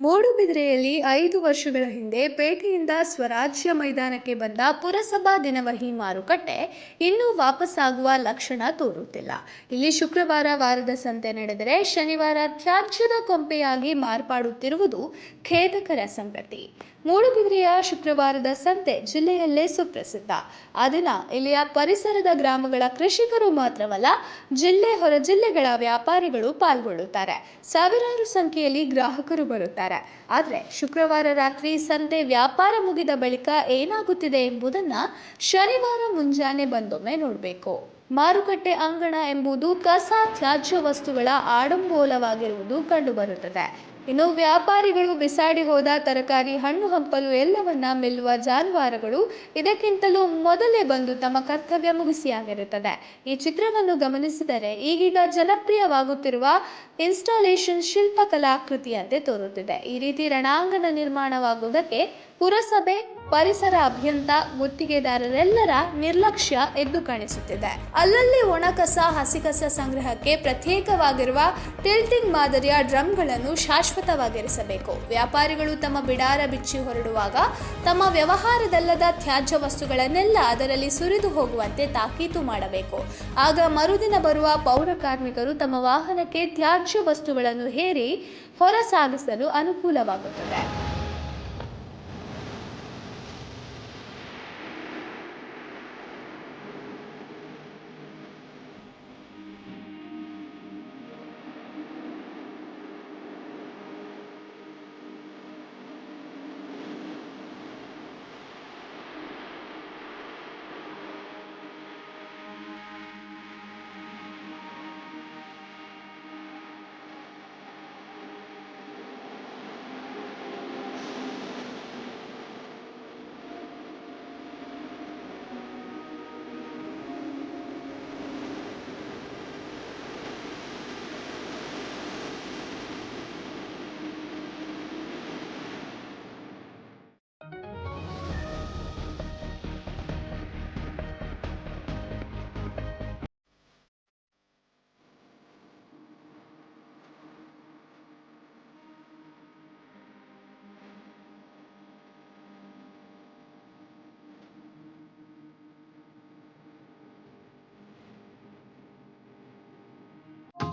ಮೂಡುಬಿದಿರೆಯಲ್ಲಿ ಐದು ವರ್ಷಗಳ ಹಿಂದೆ ಪೇಟೆಯಿಂದ ಸ್ವರಾಜ್ಯ ಮೈದಾನಕ್ಕೆ ಬಂದ ಪುರಸಭಾ ದಿನವಹಿ ಮಾರುಕಟ್ಟೆ ಇನ್ನೂ ವಾಪಸ್ಸಾಗುವ ಲಕ್ಷಣ ತೋರುತ್ತಿಲ್ಲ. ಇಲ್ಲಿ ಶುಕ್ರವಾರ ವಾರದ ಸಂತೆ ನಡೆದರೆ ಶನಿವಾರ ತ್ಯಾಜ್ಯದ ಕೊಂಪೆಯಾಗಿ ಮಾರ್ಪಾಡುತ್ತಿರುವುದು ಖೇದಕರ ಸಂಗತಿ. ಮೂಡುಬಿದಿರೆಯ ಶುಕ್ರವಾರದ ಸಂತೆ ಜಿಲ್ಲೆಯಲ್ಲೇ ಸುಪ್ರಸಿದ್ಧ. ಆ ದಿನ ಇಲ್ಲಿಯ ಪರಿಸರದ ಗ್ರಾಮಗಳ ಕೃಷಿಕರು ಮಾತ್ರವಲ್ಲ, ಜಿಲ್ಲೆ ಹೊರ ಜಿಲ್ಲೆಗಳ ವ್ಯಾಪಾರಿಗಳು ಪಾಲ್ಗೊಳ್ಳುತ್ತಾರೆ. ಸಾವಿರಾರು ಸಂಖ್ಯೆಯಲ್ಲಿ ಗ್ರಾಹಕರು ಬರುತ್ತಾರೆ. ಆದರೆ ಶುಕ್ರವಾರ ರಾತ್ರಿ ಸಂತೆ ವ್ಯಾಪಾರ ಮುಗಿದ ಬಳಿಕ ಏನಾಗುತ್ತಿದೆ ಎಂಬುದನ್ನು ಶನಿವಾರ ಮುಂಜಾನೆ ಬಂದೊಮ್ಮೆ ನೋಡಬೇಕು. ಮಾರುಕಟ್ಟೆ ಅಂಗಣ ಎಂಬುದು ಕಸ ತ್ಯಾಜ್ಯ ವಸ್ತುಗಳ ಆಡಂಬೋಲವಾಗಿರುವುದು ಕಂಡುಬರುತ್ತದೆ. ಇನ್ನು ವ್ಯಾಪಾರಿಗಳು ಬಿಸಾಡಿ ಹೋದ ತರಕಾರಿ, ಹಣ್ಣು ಹಂಪಲು ಎಲ್ಲವನ್ನ ಮೆಲ್ಲುವ ಜಾನುವಾರುಗಳು ಇದಕ್ಕಿಂತಲೂ ಮೊದಲೇ ಬಂದು ತಮ್ಮ ಕರ್ತವ್ಯ ಮುಗಿಸಿಯಾಗಿರುತ್ತದೆ ಈ ಚಿತ್ರವನ್ನು ಗಮನಿಸಿದರೆ ಈಗೀಗ ಜನಪ್ರಿಯವಾಗುತ್ತಿರುವ ಇನ್ಸ್ಟಾಲೇಷನ್ ಶಿಲ್ಪಕಲಾಕೃತಿಯಂತೆ ತೋರುತ್ತಿದೆ. ಈ ರೀತಿ ರಣಾಂಗಣ ನಿರ್ಮಾಣವಾಗುವುದಕ್ಕೆ ಪುರಸಭೆ ಪರಿಸರ ಅಭಿಯಂತ ಗುತ್ತಿಗೆದಾರರೆಲ್ಲರ ನಿರ್ಲಕ್ಷ್ಯ ಎದ್ದು ಕಾಣಿಸುತ್ತಿದೆ. ಅಲ್ಲಲ್ಲಿ ಒಣಕಸ, ಹಸಿಕಸ ಸಂಗ್ರಹಕ್ಕೆ ಪ್ರತ್ಯೇಕವಾಗಿರುವ ಟಿಲ್ಟಿಂಗ್ ಮಾದರಿಯ ಡ್ರಮ್ಗಳನ್ನು ಶಾಶ್ವತವಾಗಿರಿಸಬೇಕು. ವ್ಯಾಪಾರಿಗಳು ತಮ್ಮ ಬಿಡಾರ ಬಿಚ್ಚಿ ಹೊರಡುವಾಗ ತಮ್ಮ ವ್ಯವಹಾರದಲ್ಲದ ತ್ಯಾಜ್ಯ ವಸ್ತುಗಳನ್ನೆಲ್ಲ ಅದರಲ್ಲಿ ಸುರಿದು ಹೋಗುವಂತೆ ತಾಕೀತು ಮಾಡಬೇಕು. ಆಗ ಮರುದಿನ ಬರುವ ಪೌರ ಕಾರ್ಮಿಕರು ತಮ್ಮ ವಾಹನಕ್ಕೆ ತ್ಯಾಜ್ಯ ವಸ್ತುಗಳನ್ನು ಹೇರಿ ಹೊರ ಸಾಗಿಸಲು ಅನುಕೂಲವಾಗುತ್ತದೆ.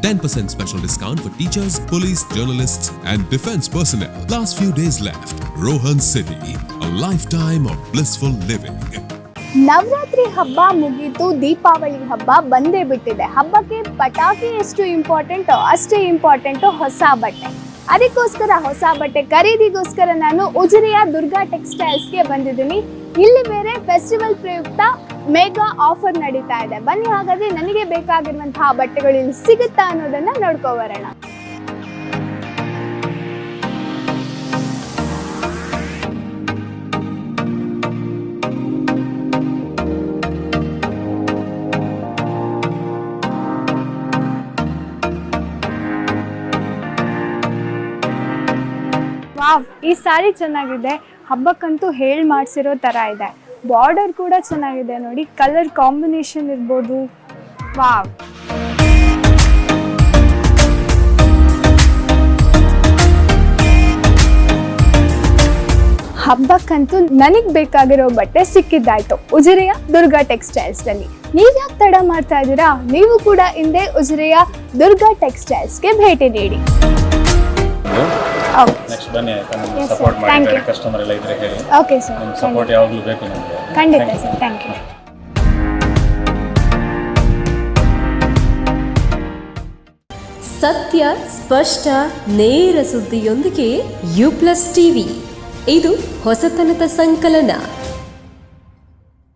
10% special discount for teachers, police, journalists, and defense personnel. Last few days left. Rohan City, a lifetime of blissful living. Navratri ಹಬ್ಬ ಮುಗೀತು ದೀಪಾವಳಿ ಹಬ್ಬ ಬಂದೇ ಬಿಟ್ಟಿದೆ ಹಬ್ಬಕ್ಕೆ ಪಟಾಕಿ ಎಷ್ಟು ಇಂಪಾರ್ಟೆಂಟೋ ಅಷ್ಟೇ ಇಂಪಾರ್ಟೆಂಟು ಹೊಸ ಬಟ್ಟೆ ಅದಕ್ಕೋಸ್ಕರ ಹೊಸ ಬಟ್ಟೆ ಖರೀದಿಗೋಸ್ಕರ ನಾನು ಉಜಿರೆಯ ದುರ್ಗಾ ಟೆಕ್ಸ್ಟೈಲ್ಸ್ಗೆ ಬಂದಿದ್ದೀನಿ ಇಲ್ಲಿ ಬೇರೆ ಫೆಸ್ಟಿವಲ್ ಪ್ರಯುಕ್ತ ಮೆಗಾ ಆಫರ್ ನಡೀತಾ ಇದೆ. ಬನ್ನಿ, ಹಾಗಾದ್ರೆ ನನಗೆ ಬೇಕಾಗಿರುವಂತಹ ಬಟ್ಟೆಗಳು ಇಲ್ಲಿ ಸಿಗುತ್ತಾ ಅನ್ನೋದನ್ನ ನೋಡ್ಕೊ ಬರೋಣ ವಾವ್, ಈ ಸಾರಿ ಚೆನ್ನಾಗಿದೆ. ಹಬ್ಬಕ್ಕಂತೂ ಹೇಳ್ ಮಾಡಿಸಿರೋ ಥರ ಇದೆ. ಬಾರ್ಡರ್ ಕೂಡ ಚೆನ್ನಾಗಿದೆ ನೋಡಿ. ಕಲರ್ ಕಾಂಬಿನೇಷನ್ ಇರ್ಬೋದು. ವಾವ್ ಹಬ್ಬಕ್ಕಂತೂ ನನಗೆ ಬೇಕಾಗಿರೋ ಬಟ್ಟೆ ಸಿಕ್ಕಿದ್ದಾಯ್ತು. ಉಜಿರೆಯ ದುರ್ಗಾ ಟೆಕ್ಸ್ಟೈಲ್ಸ್ನಲ್ಲಿ. ನೀವ್ ಯಾಕೆ ತಡ ಮಾಡ್ತಾ ಇದ್ದೀರಾ? ನೀವು ಕೂಡ ಹಿಂದೆ ಉಜಿರೆಯ ದುರ್ಗಾ ಟೆಕ್ಸ್ಟೈಲ್ಸ್ಗೆ ಭೇಟಿ ನೀಡಿ. ನೆಕ್ಸ್ಟ್ ಬನ್ನಿ ಆಯ್ತಾ ನಿಮ್ಗೆ Yes, sir. ಸಪೋರ್ಟ್ Thank ಮಾಡಿ you. ಕಸ್ಟಮರ್ ಎಲ್ಲ ಇದ್ರೆ ಹೇಳಿ. ಓಕೆ ಸರ್ ನಿಮ್ಮ ಸಪೋರ್ಟ್ ಯಾವಾಗಲೂ ಬೇಕು ನಮಗೆ. ಖಂಡಿತ ಸರ್ ಥ್ಯಾಂಕ್ ಯು ಸತ್ಯ ಸ್ಪಷ್ಟ ನೇರ ಸುದ್ದಿಯೊಂದಿಗೆ ಯು ಪ್ಲಸ್ ಟಿವಿ ಇದು ಹೊಸತನದ ಸಂಕಲನ.